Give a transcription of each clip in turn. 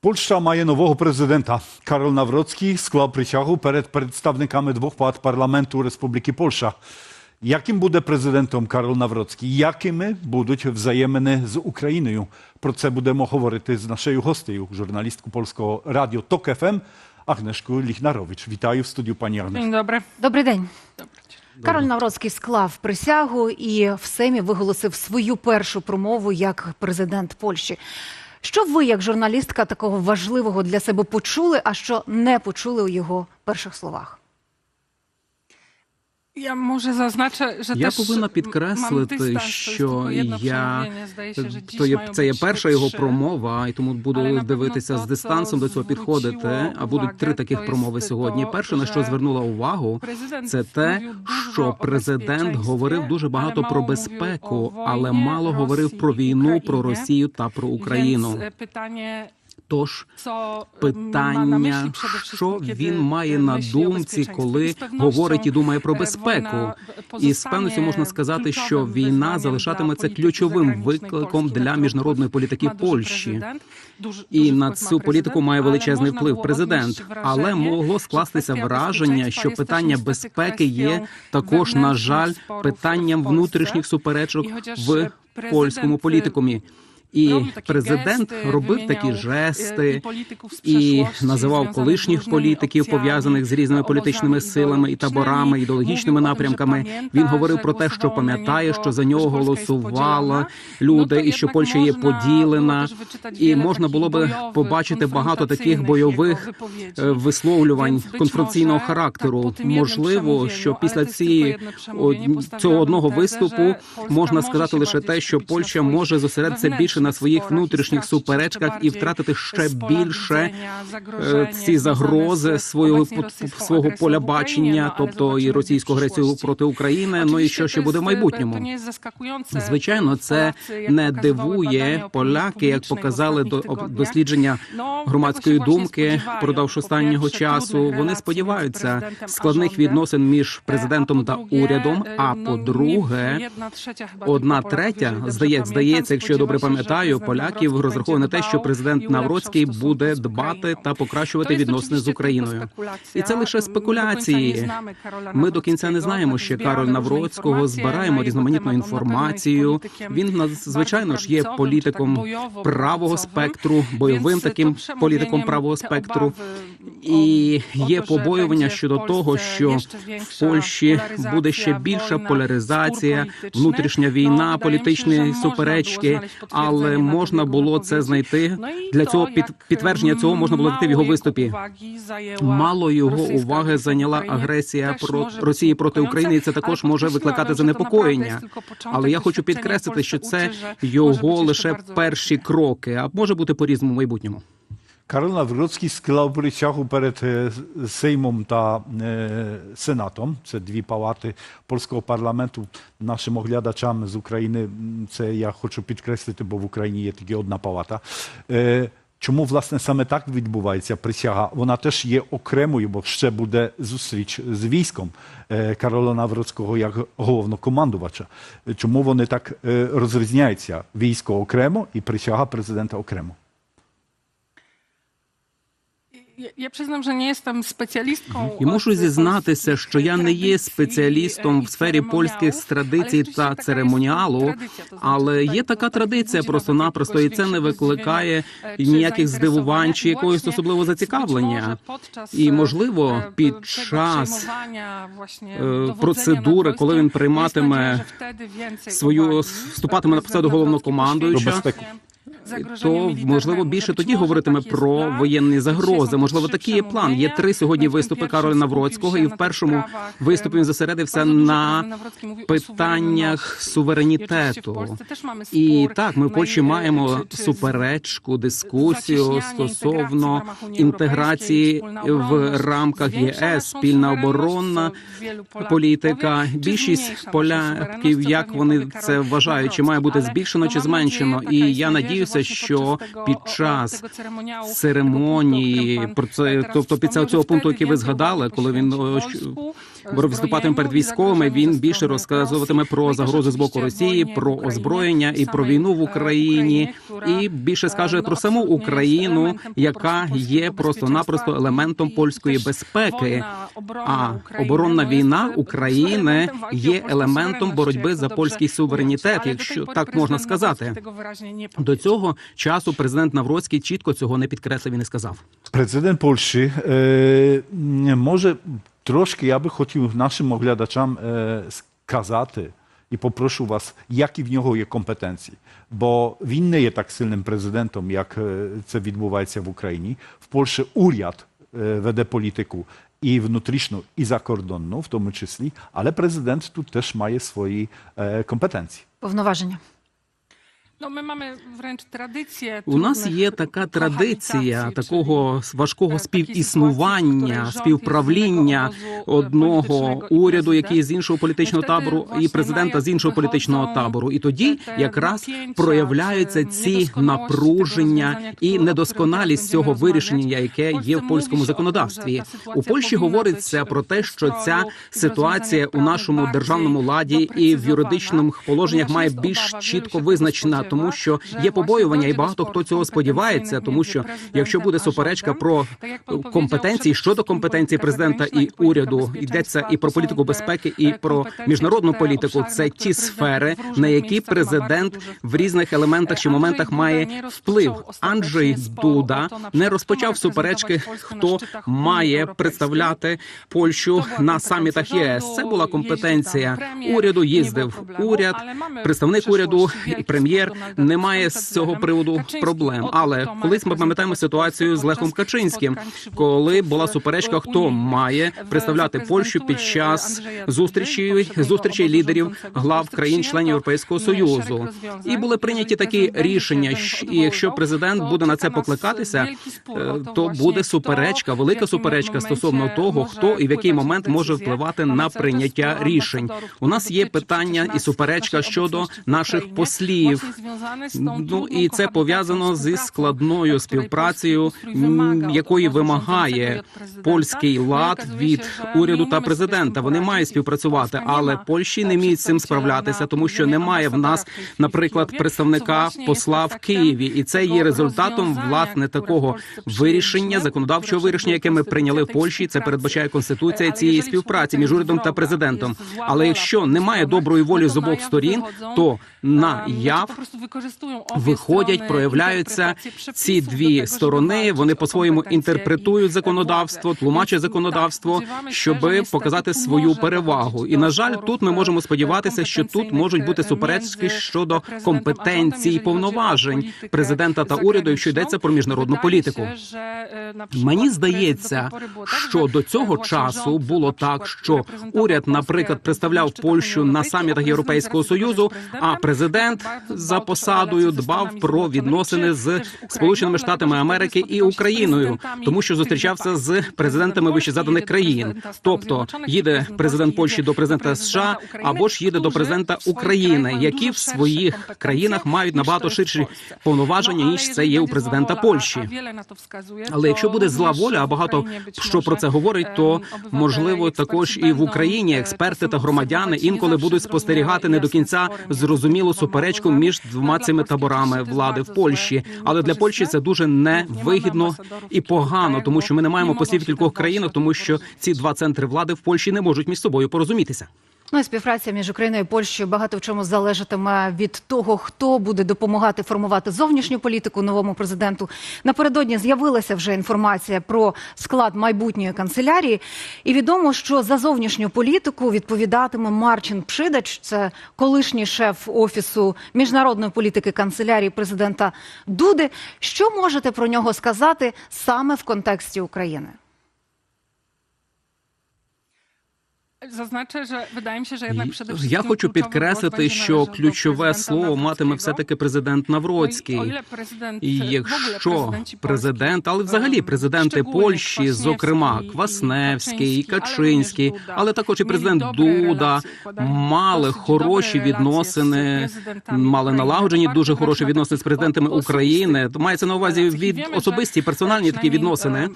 Польща має нового президента. Карол Навроцький склав присягу перед представниками двох палат парламенту Республіки Польща. Яким буде президентом Карол Навроцький? Якими будуть взаємини з Україною? Про це будемо говорити з нашою гостею, журналістку Polskiego Radio TOK FM, Agnieszką Lichnarovicz. Вітаю в студію, пані Агнеш. Dzień dobry. Добрий день. Кароль Навроцький склав присягу і в Сеймі виголосив свою першу промову як президент Польщі. Що ви, як журналістка, такого важливого для себе почули, а що не почули у його перших словах? Я може зазначу, що Я повинна підкреслити, що я dziś то є це є перша його промова, і тому буду дивитися з що дистанцем до цього підходити. А будуть три таких промови сьогодні. Перше на що звернула увагу, це те, що президент говорив дуже багато про безпеку, але мало говорив про війну, про Росію та про Україну. E, pytanie, Тож питання, що він має на думці, коли говорить і думає про e, безпеку. І з певністю можна сказати, що війна залишатиметься ключовим викликом для міжнародної політики Польщі. І на цю політику має величезний вплив президент. Але могло скластися враження, що питання безпеки є також, на жаль, питанням внутрішніх суперечок в польському е, політикумі. І президент робив такі e, жести і називав колишніх політиків, пов'язаних з різними політичними силами і таборами, ідеологічними. напрямками. Він говорив про те, що пам'ятає, що за нього jest голосували люди, Ну, і що Польща є поділена. І можна було би побачити багато таких бойових е, висловлювань конфронтаційного характеру. Можливо, що після цієї цього одного виступу можна сказати лише те, що Польща може зосередитися більше на wewnętrznych своїх внутрішніх суперечках і втратити ще більше е, ці загрози свого свого поля бачення, тобто і російську агресію проти України. Ну і що ще буде в майбутньому? Звичайно, це не дивує поляки, як показали до дослідження громадської думки Po останнього часу. Вони сподіваються складних відносин між Е, президентом та урядом. е, А ну, по-друге, одна третя jeżeli dobrze здає, pamiętam, здається, якщо я добре пам'ятаю, президент поляків розраховує на те, що президент Навроцький буде дбати та покращувати відносини з Україною. І це лише спекуляції. Ми до кінця не знаємо ще Кароль Навроцького, збираємо різноманітну інформацію. Він bardzo звичайно ж є політиком правого спектру, бойовим таким політиком правого спектру. І є побоювання щодо того, що в Польщі буде ще більша поляризація, внутрішня війна, się, політичні суперечки, znaleźć але можна було це знайти для цього під підтвердження цього можна було знайти в його виступі. Мало його уваги зайняла агресія про Росії проти України, і це також може викликати занепокоєння. Але я хочу підкреслити, що це його лише перші кроки, а може бути по-різному майбутньому. Карол Навроцький склав присягу перед е, Сеймом та е, Сенатом. Це дві палати польського парламенту. Нашим оглядачам з України це я хочу підкреслити, бо в Україні є тільки одна палата. Чому власне саме так відбувається присяга? Вона теж є окремою, бо ще буде зустріч з військом Карола Навроцького як головнокомандувача. Чому вони так розрізняються? Військо окремо і присяга президента окремо. Ja przyznam, że nie jestem specjalistką. І мушу зізнатися, що я не є спеціалістом в сфері польських традицій та церемоніалу, але є така традиція просто-напросто, і це не викликає ніяких здивувань чи якогось особливого зацікавлення. może І, е, можливо, е, під час е, процедури, коли він прийматиме свою вступатиме на посаду головнокомандуюча, То можливо більше тоді говоритиме про воєнні загрози. Можливо, такий є план. Є три сьогодні виступи Кароля Навроцького, і в першому виступі він зосередився на питаннях суверенітету. І маємо так, ми в Польщі маємо чи- чи суперечку, дискусію стосовно інтеграції в рамках ЄС, спільна оборонна політика. Більшість поляків, як вони це вважають, чи має бути збільшено чи зменшено. І я надіюся, że що під час церемонії про це, тобто під цього пункту, який ви згадали, коли він виступатиме перед військовими, він більше розказуватиме про загрози з боку Росії, про озброєння і про війну в Україні, і більше скаже про саму Україну, яка є просто-напросто елементом польської безпеки. А оборонна війна України є елементом боротьби за польський суверенітет, якщо так можна сказати. До цього часу президент Навроцький чітко цього не підкреслив і не сказав. Президент Польщі, е, може трошки я би хотів нашим оглядачам е, сказати і попрошу вас, які в нього є компетенції. Бо він не є так сильним президентом, як е, це відбувається в Україні. В Польщі уряд е, веде політику і внутрішню, і закордонну, в тому числі, але президент тут теж має свої е, компетенції. Повноваження. No, my mamy wręcz tradycję. У нас є така традиція такого важкого співіснування, співправління obozu, одного уряду, який з іншого політичного табору, і президента з іншого політичного табору. І тоді якраз проявляються ці напруження і недосконалість цього вирішення, яке є в польському законодавстві. У Польщі говориться про те, що ця ситуація у нашому державному ладі і в юридичних положеннях має більш чітко визначена, тому що є побоювання, і багато хто цього сподівається, тому що якщо буде суперечка про компетенції щодо компетенції президента і уряду, йдеться і про політику безпеки, і e, про міжнародну політику. Це ті сфери, на які президент в різних елементах чи моментах має вплив. Анджей Дуда не розпочав суперечки, хто має представляти Польщу на самітах ЄС. Це була компетенція уряду. Їздив уряд, представник уряду і прем'єр. Немає з цього приводу проблем. Але колись ми пам'ятаємо ситуацію з Лехом Качинським, коли була суперечка, хто має представляти Польщу під час зустрічі зустрічей лідерів глав країн-членів Європейського союзу. І були прийняті такі рішення. І якщо президент буде на це покликатися, е, то буде суперечка, велика суперечка стосовно того, хто і в який момент може впливати на прийняття рішень. У нас є питання і суперечка щодо наших послів. Ну і це пов'язано зі складною співпрацею, якої вимагає польський лад від уряду та президента. Вони мають співпрацювати, але Польщі e, не вміють з цим справлятися, тому що немає в нас, наприклад, представника посла в Києві, і це є результатом власне такого вирішення, законодавчого вирішення, яке ми прийняли в Польщі. Це передбачає конституція цієї співпраці між урядом та президентом. Але якщо немає доброї волі з обох сторін, то на яв виходять, проявляються ці дві сторони. Вони по-своєму інтерпретують законодавство, тлумачать законодавство, щоб показати свою перевагу. І на жаль, тут ми можемо сподіватися, що тут можуть бути e, суперечки щодо компетенції і повноважень президента та уряду, якщо йдеться про міжнародну політику. przykład Мені здається, що до цього часу було так, що уряд, наприклад, представляв Польщу на самітах Європейського Союзу. А президент bardzo за посадою дбав про відносини з Сполученими Штатами Америки і Україною, тому що зустрічався з президентами Президент вищезаданих країн. Тобто їде президент Польщі до президента США або ж їде до президента України, які в своїх країнах мають набагато ширші повноваження ніж це є у президента Польщі. Але якщо буде зла воля, а багато що про це говорить, то можливо також і в Україні експерти та громадяни інколи будуть спостерігати не до кінця зрозумілу суперечку між двома цими таборами влади в Польщі. Але для. Польщі це дуже невигідно і погано, тому що ми не маємо послів в кількох країнах, тому що ці два центри влади в Польщі не можуть між собою порозумітися. Ну і співпраця між Україною і Польщею багато в чому залежатиме від того, хто буде допомагати формувати зовнішню політику новому президенту. Напередодні з'явилася вже інформація про склад майбутньої канцелярії, і відомо, що за зовнішню політику відповідатиме Марчин Пшидач, це колишній шеф офісу міжнародної політики канцелярії президента Дуди. Що можете про нього сказати саме в контексті України? Wydaje mi się, że jednak przede wszystkim Я хочу підкреслити, що ключове слово матиме все-таки президент No i o Навроцький. президент, І якщо президент, але взагалі ем, президенти Польщі, зокрема Квасневський, Качинський, але також і президент Дуда мали хороші відносини, мали налагоджені дуже хороші відносини з президентами України. Мається на увазі від особисті персональні такі відносини.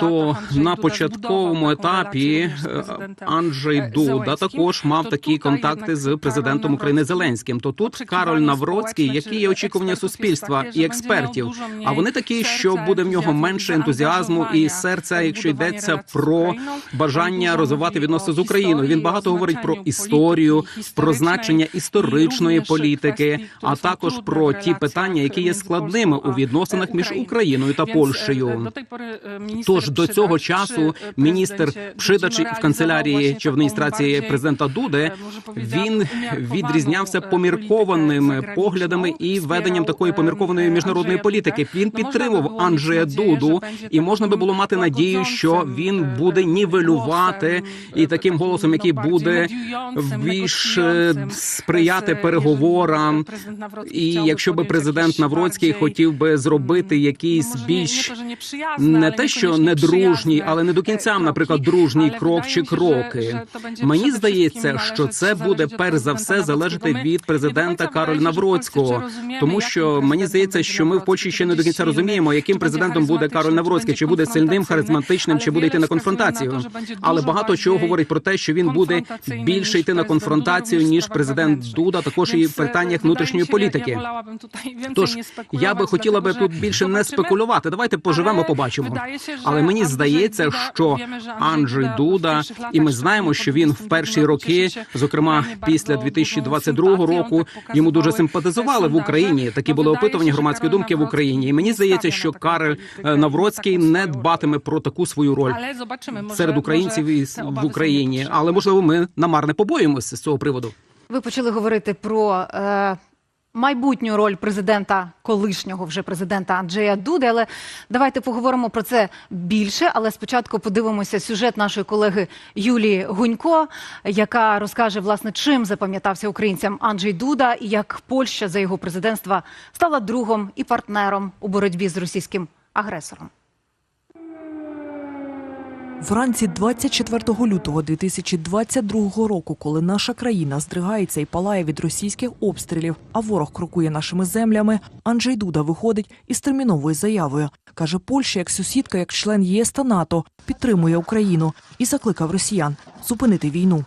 То на початковому етапі Анджей Дуда також мав такі контакти з президентом України Зеленським. То тут Кароль Навроцький, які є очікування суспільства і експертів. А вони такі, що буде в нього менше ентузіазму і серця, якщо йдеться про бажання розвивати відносини з Україною. Він багато говорить про історію, про значення історичної політики, а також про ті питання, які є складними у відносинах між Україною та Польщею. Тож до цього часу міністр Пшидач в канцелярії чи в адміністрації президента Дуди він відрізнявся поміркованими поглядами і веденням такої поміркованої міжнародної політики. Він підтримував Анджея Дуду, і можна би було мати надію, що він буде нівелювати і таким голосом, який буде більш е, сприяти переговорам. І якщо би президент Навроцький хотів би зробити якийсь більш не те, що не дружній, але не до кінця, наприклад, дружній крок чи кроки. Мені здається, що це буде перш за все залежати від президента Кароля Навроцького, тому що мені здається, що ми в Польщі ще не до кінця розуміємо, яким президентом буде Кароль Навроцький, чи буде сильним, харизматичним, чи буде йти на конфронтацію. Але багато чого говорить про те, що він буде більше йти на конфронтацію ніж президент Дуда, також і в питаннях внутрішньої політики. Тож я би хотіла би тут більше не спекулювати. Давайте поживемо, побачимо. Але мені здається, що Анджей Дуда, і ми знаємо, що він в перші роки, зокрема після 2022 року, йому дуже симпатизували в Україні. Такі були опитування громадської думки в Україні. І мені здається, що Карель е, Навроцький не дбатиме про таку свою роль серед українців і в Україні. Але можливо, ми намарне побоїмося з цього приводу. Ви почали говорити про е, майбутню роль президента, колишнього вже президента Анджея Дуди. Але давайте поговоримо про це більше. Але спочатку подивимося сюжет нашої колеги Юлії Гунько, яка розкаже власне, чим запам'ятався українцям Анджей Дуда і як Польща за його президентства стала другом і партнером у боротьбі з російським агресором. Вранці 24 лютого 2022 року, коли наша країна здригається і палає від російських обстрілів, а ворог крокує нашими землями, Анджей Дуда виходить із терміновою заявою. Каже, Польща, як сусідка, як член ЄС та НАТО, підтримує Україну і закликав росіян зупинити війну.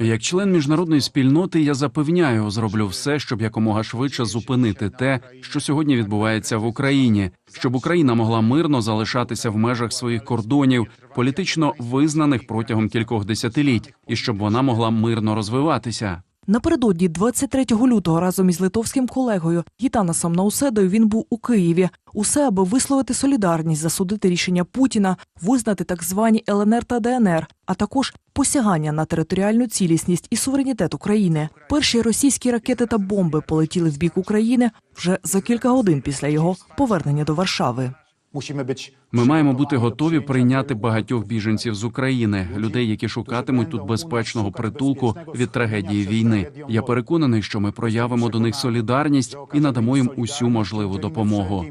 Як член міжнародної спільноти, я запевняю, зроблю все, щоб якомога швидше зупинити те, що сьогодні відбувається в Україні, щоб Україна могла мирно залишатися в межах своїх кордонів, політично визнаних протягом кількох десятиліть, і щоб вона могла мирно розвиватися. Напередодні 23 лютого разом із литовським колегою Гітанасом Науседою він був у Києві. Усе, аби висловити солідарність, засудити рішення Путіна, визнати так звані ЛНР та ДНР, а також посягання на територіальну цілісність і суверенітет України. Перші російські ракети та бомби полетіли в бік України вже за кілька годин після його повернення до Варшави. Musimy być Ми маємо бути готові прийняти багатьох біженців з України, людей, які шукатимуть тут безпечного притулку від трагедії війни. Я переконаний, що ми проявимо до них солідарність і надамо їм усю можливу допомогу.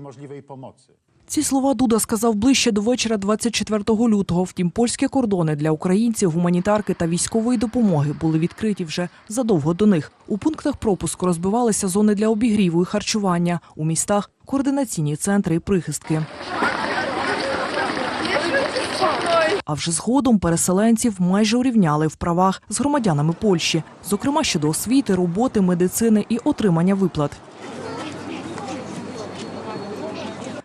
Ці слова Дуда сказав ближче до вечора 24 лютого. Втім, польські кордони для українців, гуманітарки та військової допомоги були відкриті вже задовго до них. У пунктах пропуску розбивалися зони для обігріву і харчування. У містах координаційні центри і прихистки. А вже згодом переселенців майже урівняли в правах з громадянами Польщі, зокрема щодо освіти, роботи, медицини і отримання виплат.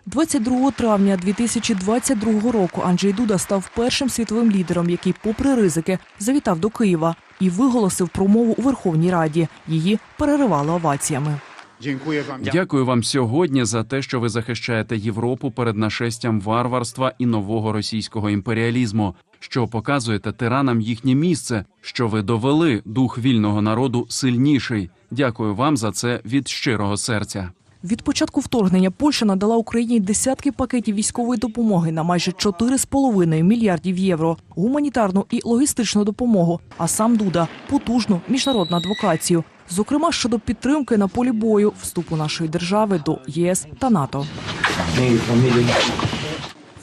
22 травня 2022 року Анджей Дуда став першим світовим лідером, який, попри ризики, завітав до Києва і виголосив промову у Верховній Раді. Її переривали оваціями. Dziękuję вам, Дякую вам сьогодні за те, що ви захищаєте Європу перед нашестям варварства і нового російського імперіалізму, що показуєте тиранам їхнє місце, що ви довели дух вільного народу сильніший. Дякую вам за це від щирого серця. Від початку вторгнення Польща надала Україні десятки пакетів військової допомоги на майже 4,5 мільярдів євро, гуманітарну і логістичну допомогу. А сам Дуда потужну міжнародну адвокацію, зокрема щодо підтримки на полі бою вступу нашої держави до ЄС та НАТО.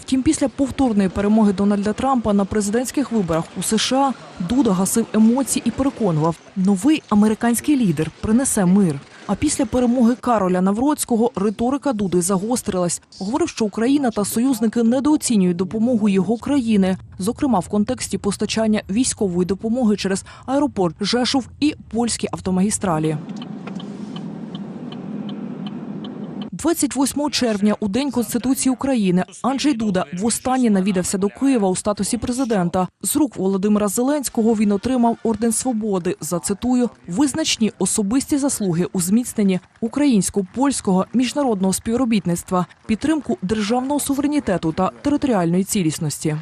Втім, після повторної перемоги Дональда Трампа на президентських виборах у США Дуда гасив емоції і переконував, новий американський лідер принесе мир. А після перемоги Кароля Навроцького риторика Дуди загострилась. Говорив, що Україна та союзники недооцінюють допомогу його країни, зокрема в контексті постачання військової допомоги через аеропорт Жешув і польські автомагістралі. 28 червня, у день Конституції України, Анджей Дуда востаннє навідався до Києва у статусі президента. З рук Володимира Зеленського він отримав орден свободи за цитую визначні особисті заслуги у зміцненні українсько-польського міжнародного співробітництва, підтримку державного суверенітету та територіальної цілісності.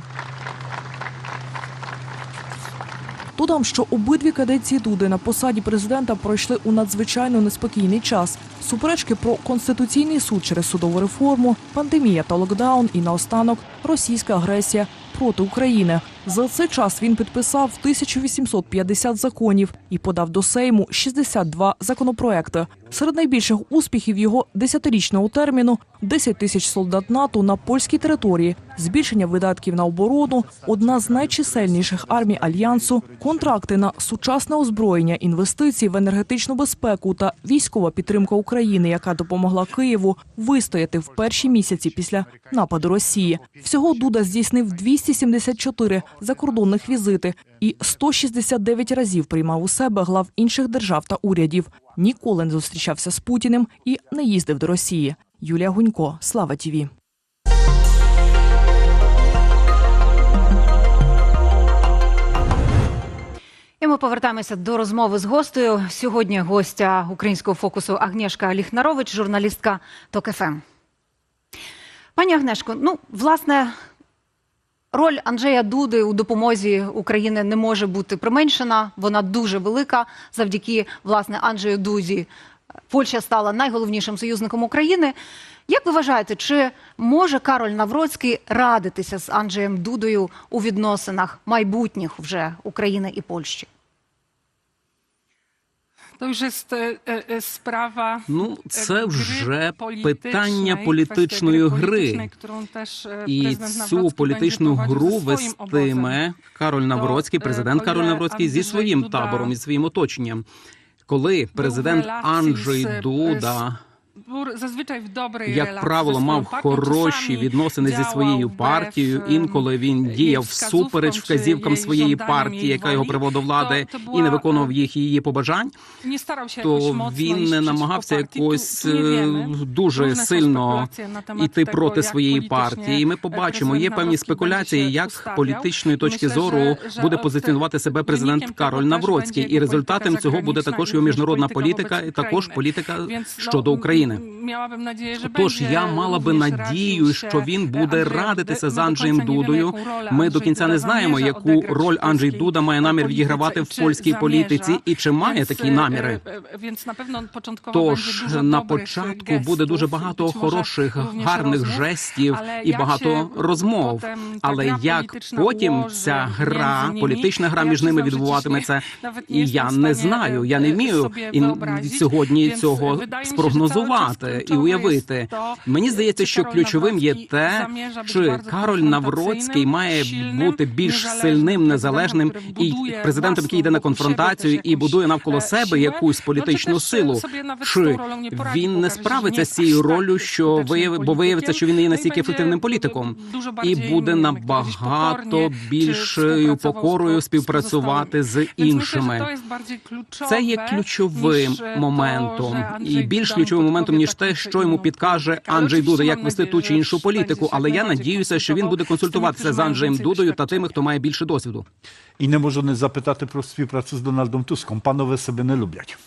Додам, що обидві каденції Дуди на посаді президента пройшли у надзвичайно неспокійний час. Суперечки про конституційний суд через судову реформу, пандемія та локдаун і наостанок російська агресія проти України. За цей час він підписав 1850 законів і подав до Сейму 62 законопроекти. Серед найбільших успіхів його десятирічного терміну 10 тисяч солдат НАТО на польській території, збільшення видатків на оборону, одна з найчисельніших армій альянсу, контракти на сучасне озброєння, інвестиції в енергетичну безпеку та військова підтримка України, яка допомогла Києву вистояти в перші місяці після нападу Росії. Всього Дуда здійснив 274 закордонних візити і 169 разів приймав у себе глав інших держав та урядів. Ніколи не зустрічався з Путіним і не їздив до Росії. Юлія Гунько, Слава Тіві. І ми повертаємося до розмови з гостею. Сьогодні гостя українського фокусу Агнєшка Ліхнарович, журналістка ТОК-ФМ. Пані Агнешко, ну, власне, роль Анджея Дуди у допомозі України не може бути применшена. Вона дуже велика. Завдяки власне Анджею Дузі Польща стала найголовнішим союзником України. Як ви вважаєте, чи може Кароль Навроцький радитися з Анджеєм Дудою у відносинах майбутніх вже України і Польщі? To już jest e, e, sprawa. Ну, e, це вже питання політичної гри. e, І цю політичну гру вестиме Кароль Навроцький, е, президент Кароль Навроцький зі своїм табором і своїм оточенням. Коли президент Анджей Дуда Бур зазвичай в добрій як правило, мав хороші відносини зі своєю партією. Інколи він е, діяв всупереч вказівкам своєї партії, яка його привела до влади, і не виконував е, їх її побажань. То він не намагався якось е, дуже сильно іти проти своєї партії. І ми побачимо, є певні спекуляції, як з політичної точки зору буде позиціонувати себе президент Кароль Навроцький. І результатом цього буде також його міжнародна політика, і також політика щодо України. Miałabym nadzieję, że Тож będzie я мала би надію, що він буде радитися з Анджеєм Дудою. Ми до кінця не знаємо, яку роль Анджей Дуда має намір відігравати в польській політиці, і чи має такі e, наміри. e, e, Тож на початку буде дуже багато хороших, гарних жестів і багато розмов. Але як потім ця гра, політична гра між ними відбуватиметься, і я не знаю, я e, не вмію і сьогодні цього спрогнозувати cały і уявити. Мені здається, що ключовим є те, чи Кароль Навроцький має бути більш сильним, незалежним і президентом, який йде на конфронтацію і будує навколо e, себе якусь політичну силу. Чи він не справиться з цією ролью, що skutecznym вияв... бо виявиться, що він є настільки ефективним політиком, і буде набагато більшою покорою z- z співпрацювати з іншими. Це є ключовим е, моментом, і більш ключовим моментом ніж те, що йому підкаже Анджей Дуда, як вести ту чи іншу політику. Але я надіюся, що він буде консультуватися з Анджеєм Дудою та тими, хто має більше досвіду. І не можу не запитати про співпрацю з Дональдом Туском. Панове себе не люблять.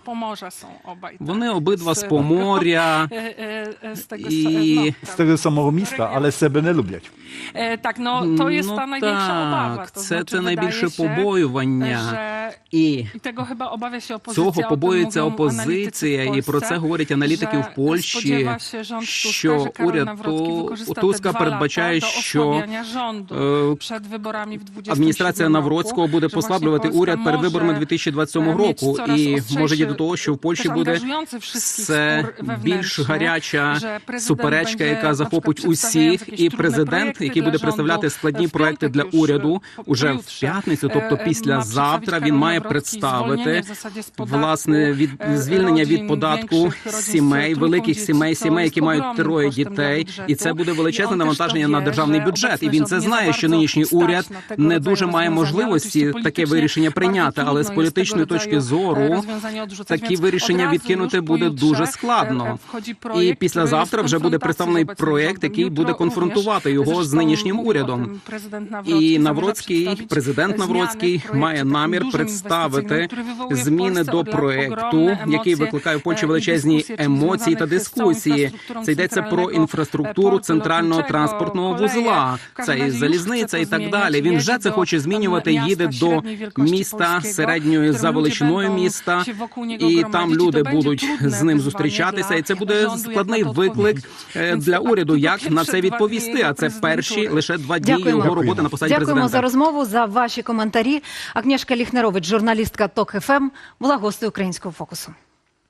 Z Pomorza są obaj. tak. Вони обидва з З- Поморя. E, e, e, Z tego I sa- З того самого міста, але себе не люблять. E, Tak, no to jest ну ta największa obawa. так, To це, znaczy, це найбільше się, побоювання. że І tego chyba obawia się opozycja. цього побоюється опозиція, і про це говорять аналітики в Польщі. się rząd що уряд Туска передбачає, що osłabiania rządu е, przed wyborami w 27 адміністрація Навроцького буде послаблювати уряд перед виборами 2027 е, mieć року і може до того, що в Польщі буде це більш гаряча суперечка, яка захопить усіх, і президент, який буде представляти складні проекти для уряду, уже в п'ятницю, тобто після завтра, він має представити власне від звільнення від податку сімей, великих сімей, сімей, які мають троє дітей, і це буде величезне навантаження на державний бюджет. І він це знає, що нинішній уряд не дуже має можливості таке вирішення прийняти, але з політичної точки зору такі вирішення відкинути буде дуже складно. І післязавтра вже буде представлений проект, який буде конфронтувати його з нинішнім урядом. І Навроцький, президент Навроцький, має намір представити зміни до проекту, який викликає в Польщі величезні емоції та дискусії. Це йдеться про інфраструктуру центрального транспортного вузла. Це і залізниця, і так далі. Він вже це хоче змінювати. Їде до міста середньої за величиною міста, і там люди будуть з ним зустрічатися. І це буде складний виклик е, для уряду. Як на це відповісти? А це перші лише два дні Дякуємо. його роботи на посаді Дякуємо президента. за розмову, за ваші коментарі. Агнєшка Ліхнерович, журналістка ТОК ФМ, була гостею українського фокусу.